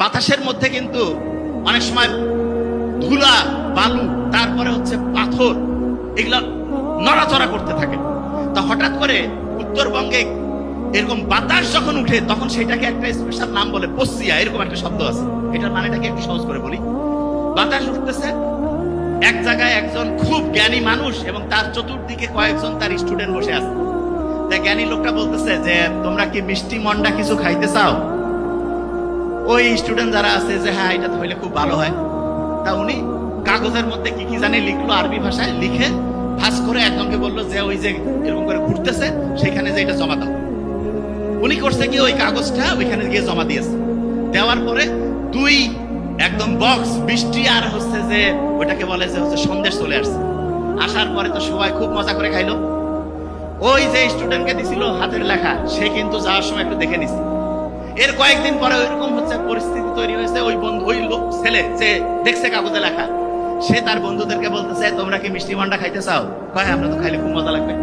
বাতাসের মধ্যে কিন্তু অনেক সময় ধুলা, বালু, তারপরে হচ্ছে পাথর, এগুলা নড়াচড়া করতে থাকে। তা হঠাৎ করে উত্তরবঙ্গে এরকম বাতাস যখন উঠে, তখন সেটাকে একটা স্পেশাল নাম বলে পশ্চিয়া এরকম একটা শব্দ আছে। এটার মানেটাকে একটু সহজ করে বলি। বাতাস উঠতেছে, এক জায়গায় একজন খুব জ্ঞানী মানুষ এবং তার চতুর্দিকে কয়েকজন তার স্টুডেন্ট বসে আছে। তা জ্ঞানী লোকটা বলতেছে যে, তোমরা কি মিষ্টি মন্ডা কিছু খাইতে চাও? ওই স্টুডেন্ট যারা আছে যে হ্যাঁ এটা হইলে খুব ভালো হয়। তা উনি কাগজের মধ্যে কি কি জানি লিখলো আরবি ভাষায়, লিখে ভাস করে একজনকে বলল যে, ওই যে এরকম করে ঘুরতেছে, সেখানে যে এটা জমা দাও। উনি করছে কি, ওই কাগজটা ওইখানে গিয়ে জমা দিয়েছে। দেওয়ার পরে দুই একদম বক্স বৃষ্টি আর হচ্ছে যে ওটাকে বলে যে, হচ্ছে সন্দেশ চলে আসছে। আসার পরে তো সবাই খুব মজা করে খাইলো। ওই যে স্টুডেন্টকে দিছিল হাতের লেখা, সে কিন্তু যাওয়ার সময় একটু দেখে নিছে। এর কয়েকদিন পরে ওইরকম হচ্ছে পরিস্থিতি তৈরি হয়েছে, ওই বন্ধু, ওই লোক, ছেলে, যে দেখছে কাগজে লেখা, সে তার বন্ধুদেরকে বলতেছে, তোমরা কি মিষ্টি মান্ডা খাইতে চাও? কয়, আমরা তো খাইলে খুব মজা লাগবে।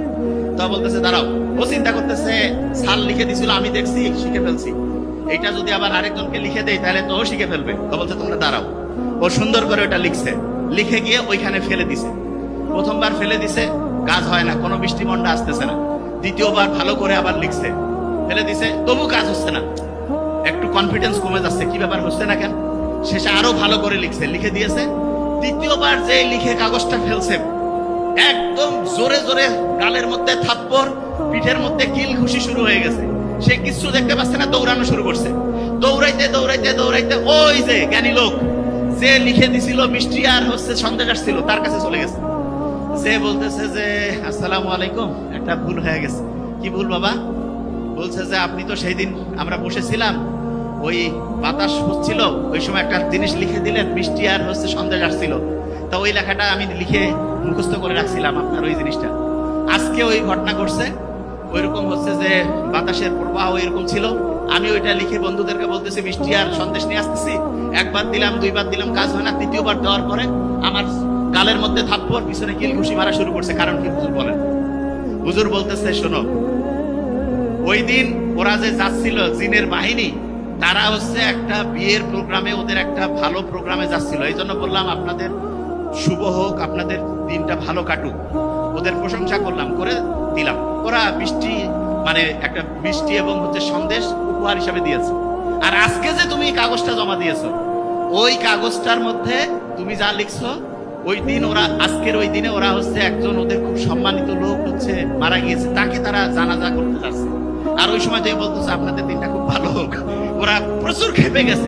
তো বলতেছে, দাঁড়াও। ও চিন্তা করতেছে সাল লিখে দিছিল, আমি দেখছি, শিখে ফেলছি। এইটা যদি আবার আরেকজনকে লিখে দেয়, তাহলে তো শিখে ফেলবে। তো বলছে, তোমরা দাঁড়াও। ও সুন্দর করে ওটা লিখছে। লিখে গিয়ে ওইখানে ফেলে দিছে। প্রথমবার ফেলে দিছে, কাজ হয় না, কোনো বৃষ্টি মন্ডা আসতেছে না। দ্বিতীয়বার ভালো করে আবার লিখছে। ফেলে দিছে, তবু কাজ হচ্ছে না। কনফিডেন্স কমে যাচ্ছে। কি ব্যাপার হচ্ছে না কেন? শেষে আরও ভালো করে লিখছে। লিখে দিয়েছে তৃতীয়বার যে লিখে কাগজটা ফেলছে, একদম জোরে জোরে গালের মধ্যে থাপ্পড়, পিঠের মধ্যে কিল খুশি শুরু হয়ে গেছে। সে কিছু দেখতে পাচ্ছে না, দৌড়ানো শুরু করছে। দৌড়াইতে দৌড়াইতে দৌড়াইতে ওই যে জ্ঞানী লোক, যে লিখে দিছিল মিষ্টি আর হচ্ছে সন্দেশ আসছিল, তার কাছে চলে গেছে। সে বলতেছে যে, আসসালামু আলাইকুম, একটা ভুল হয়ে গেছে। কি ভুল বাবা? বলছে যে, আপনি তো সেই দিন আমরা বসেছিলাম ওই বাতাস হচ্ছিল, ওই সময় একটা জিনিস লিখে দিলেন, মিষ্টি আর হচ্ছে সন্দেশ আসছিল। তা ওই লেখাটা আমি লিখে মুখস্থ করে রাখছিলাম আপনার ওই জিনিসটা। আজকে ওই ঘটনা ঘটছে, ওইরকম হচ্ছে যে বাতাসের প্রবাহ এরকম ছিল। আমি ওইটা লিখে বন্ধুদেরকে বলতেছি, মিষ্টি আর সন্দেশ নিয়ে আসতেছি। একবার দিলাম, দুইবার দিলাম, কাজ হয় না। তৃতীয়বার দেওয়ার পরে আমার গালের মধ্যে থাপ্পড়, পিছনে কিল ঘুষি মারা শুরু করছে। কারণ কি হুজুর বলেন? হুজুর বলতেছে, শোনো, ওই দিন ওরা যে যাচ্ছিল জিনের বাহিনী তারা হচ্ছে একটা বিয়ের প্রোগ্রামে, ওদের একটা ভালো প্রোগ্রামে যাচ্ছিল। এই জন্য বললাম, আপনাদের শুভ হোক, আপনাদের দিনটা ভালো কাটুক। ওদের প্রশংসা করলাম, করে দিলাম। ওরা মিষ্টি মানে একটা মিষ্টি এবং হচ্ছে সন্দেশ উপহার হিসাবে দিয়েছে। আর আজকে যে তুমি কাগজটা জমা দিয়েছ, ওই কাগজটার মধ্যে তুমি যা লিখছো, ওই দিন ওরা, আজকের ওই দিনে ওরা হচ্ছে একজন ওদের খুব সম্মানিত লোক হচ্ছে মারা গিয়েছে। তাকে তারা জানাজা করতে যাচ্ছে। আর ওই সময় যে বলতেছে, আপনাদের দিনটা খুব ভালো হোক। ওরা প্রচুর খেপে গেছে।